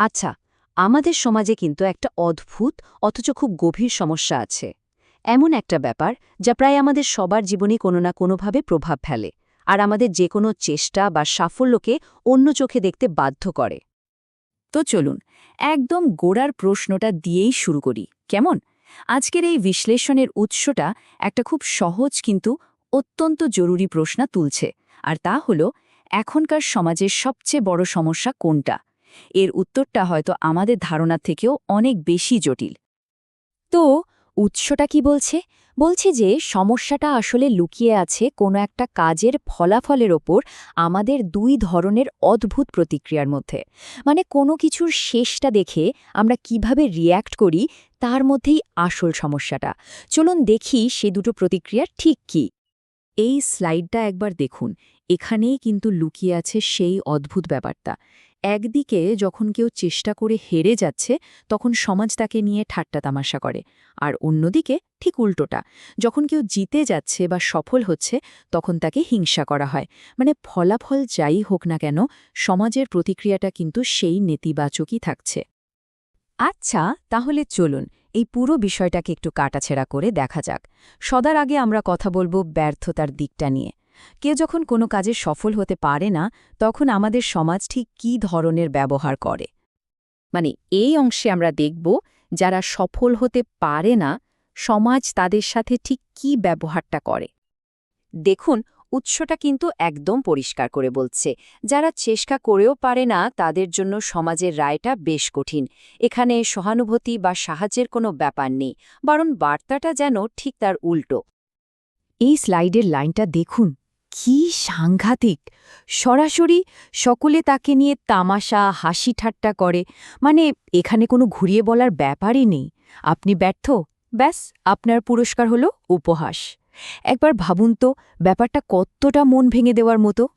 আচ্ছা আমাদের সমাজে কিন্তু একটা অদ্ভুত, অথচ খুব গভীর সমস্যা আছে। এমন একটা ব্যাপার যা প্রায় আমাদের সবার জীবনে কোনো না কোনোভাবে প্রভাব ফেলে আর আমাদের যে কোনো চেষ্টা বা সাফল্যকে অন্য চোখে দেখতে বাধ্য করে। তো চলুন, একদম গোড়ার প্রশ্নটা দিয়েই শুরু করি, কেমন? আজকের এই বিশ্লেষণের উৎসটা একটা খুব সহজ কিন্তু অত্যন্ত জরুরি প্রশ্ন তুলছে, আর তা হল, এখনকার সমাজের সবচেয়ে বড় সমস্যা কোনটা? এর উত্তরটা হয়তো আমাদের ধারণা থেকেও অনেক বেশি জটিল। তো, উৎসটা কি বলছে? বলছে যে সমস্যাটা আসলে লুকিয়ে আছে কোনো একটা কাজের ফলাফলের ওপর আমাদের দুই ধরনের অদ্ভুত প্রতিক্রিয়ার মধ্যে। মানে কোনো কিছুর শেষটা দেখে আমরা কীভাবে রিয়্যাক্ট করি, তার মধ্যেই আসল সমস্যাটা। চলুন দেখি সে দুটো প্রতিক্রিয়া ঠিক কি। এই স্লাইডটা একবার দেখুন, এখানেই কিন্তু লুকিয়ে আছে সেই অদ্ভুত ব্যাপারটা। একদিকে যখন কেউ চেষ্টা করে হেরে যাচ্ছে, তখন সমাজ তাকে নিয়ে ঠাট্টা তামাশা করে, আর অন্যদিকে ঠিক উল্টোটা, যখন কেউ জিতে যাচ্ছে বা সফল হচ্ছে, তখন তাকে হিংসা করা হয়। মানে ফলাফল যাই হোক না কেন, সমাজের প্রতিক্রিয়াটা কিন্তু সেই নেতিবাচকই থাকছে। আচ্ছা তাহলে চলুন এই পুরো বিষয়টাকে একটু কাটাছেড়া করে দেখা যাক। সদার আগে আমরা কথা বলব ব্যর্থতার দিকটা নিয়ে। কেউ যখন কোনো কাজে সফল হতে পারে না, তখন আমাদের সমাজ ঠিক কী ধরনের ব্যবহার করে? মানে এই অংশে আমরা দেখব, যারা সফল হতে পারে না, সমাজ তাদের সাথে ঠিক কী ব্যবহারটা করে? দেখুন উৎসটা কিন্তু একদম পরিষ্কার করে বলছে। যারা চেষ্টা করেও পারে না, তাদের জন্য সমাজের রায়টা বেশ কঠিন। এখানে সহানুভূতি বা সাহায্যের কোনো ব্যাপার নেই, বরং বার্তাটা যেন ঠিক তার উল্টো। এই স্লাইডের লাইনটা দেখুন, কি সাংঘাতিক। সরাসরি সকলে তাকে নিয়ে তামাশা, হাসি ঠাট্টা করে মানে এখানে কোনো ঘুরিয়ে বলার ব্যাপারই নেই। আপনি ব্যর্থ, ব্যাস, আপনার পুরস্কার হল উপহাস। একবার ভাবুন তো, ব্যাপারটা কতটা মন ভেঙে দেওয়ার মতো।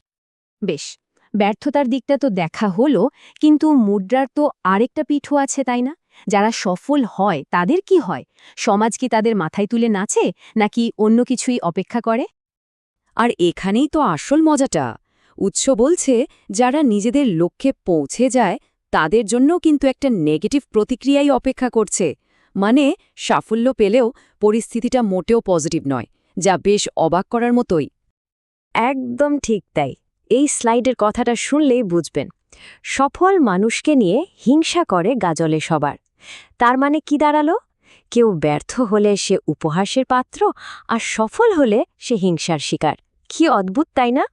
বেশ, ব্যর্থতার দিকটা তো দেখা হলো, কিন্তু মুদ্রার তো আরেকটা পিঠও আছে, তাই না? যারা সফল হয়, তাদের কি হয়? সমাজ কি তাদের মাথায় তুলে নাচে, নাকি অন্য কিছুই অপেক্ষা করে? আর এখানেই তো আসল মজাটা। উৎস বলছে, যারা নিজেদের লক্ষ্যে পৌঁছে যায়, তাদের জন্য কিন্তু একটা নেগেটিভ প্রতিক্রিয়াই অপেক্ষা করছে। মানে সাফল্য পেলেও পরিস্থিতিটা মোটেও পজিটিভ নয়। যা বেশ অবাক করার মতোই। একদম ঠিক তাই। এই স্লাইডের কথাটা শুনলেই বুঝবেন। সফল মানুষকে নিয়ে হিংসা করে গাজলে সবার। তার মানে কি দাঁড়াল? কেউ ব্যর্থ হলে সে উপহাসের পাত্র আর সফল হলে সে হিংসার শিকার। কি অদ্ভুত, তাই না?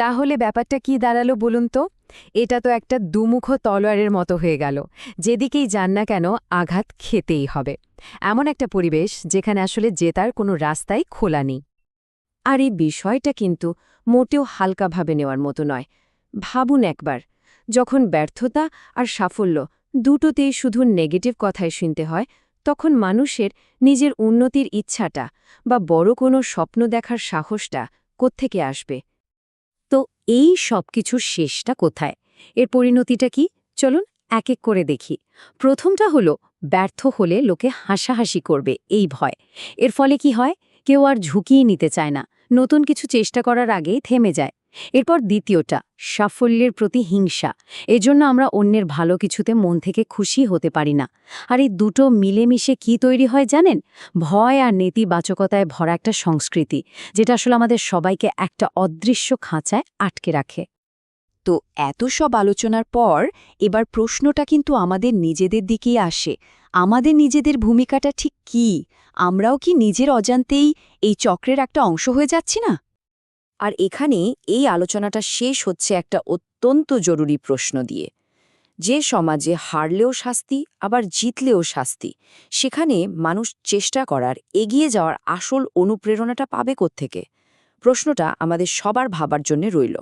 তাহলে ব্যাপারটা কি দাঁড়াল বলুন তো? এটা তো একটা দুমুখ তলোয়ারের মতো হয়ে গেল। যেদিকেই যান না কেন, আঘাত খেতেই হবে। এমন একটা পরিবেশ যেখানে আসলে জেতার কোনো রাস্তাই খোলা নেই। আর এই বিষয়টা কিন্তু মোটেও হালকাভাবে নেওয়ার মতো নয়। ভাবুন একবার, যখন ব্যর্থতা আর সাফল্য দুটোতেই শুধু নেগেটিভ কথায় শুনতে হয়, তখন মানুষের নিজের উন্নতির ইচ্ছাটা বা বড় কোনো স্বপ্ন দেখার সাহসটা কোত্থেকে আসবে? এই সব কিছুর শেষটা কোথায়? এর পরিণতিটা কি? চলুন এক এক করে দেখি। প্রথমটা হলো, ব্যর্থ হলে লোকে হাসাহাসি করবে, এই ভয়। এর ফলে কি হয়? কেউ আর ঝুঁকিয়ে নিতে চায় না। নতুন কিছু চেষ্টা করার আগেই থেমে যায়। এরপর দ্বিতীয়টা, সাফল্যের প্রতি হিংসা। এজন্য আমরা অন্যের ভালো কিছুতে মন থেকে খুশি হতে পারি না। আর এই দুটো মিলেমিশে কি তৈরি হয় জানেন? ভয় আর নেতিবাচকতায় ভরা একটা সংস্কৃতি, যেটা আসলে আমাদের সবাইকে একটা অদৃশ্য খাঁচায় আটকে রাখে। তো এত সব আলোচনার পর এবার প্রশ্নটা কিন্তু আমাদের নিজেদের দিকেই আসে। আমাদের নিজেদের ভূমিকাটা ঠিক কি? আমরাও কি নিজের অজান্তেই এই চক্রের একটা অংশ হয়ে যাচ্ছি না? আর এখানে এই আলোচনাটা শেষ হচ্ছে একটা অত্যন্ত জরুরি প্রশ্ন দিয়ে। যে সমাজে হারলেও শাস্তি, আবার জিতলেও শাস্তি, সেখানে মানুষ চেষ্টা করার, এগিয়ে যাওয়ার আসল অনুপ্রেরণাটা পাবে কোত্থেকে? প্রশ্নটা আমাদের সবার ভাবার জন্য রইল।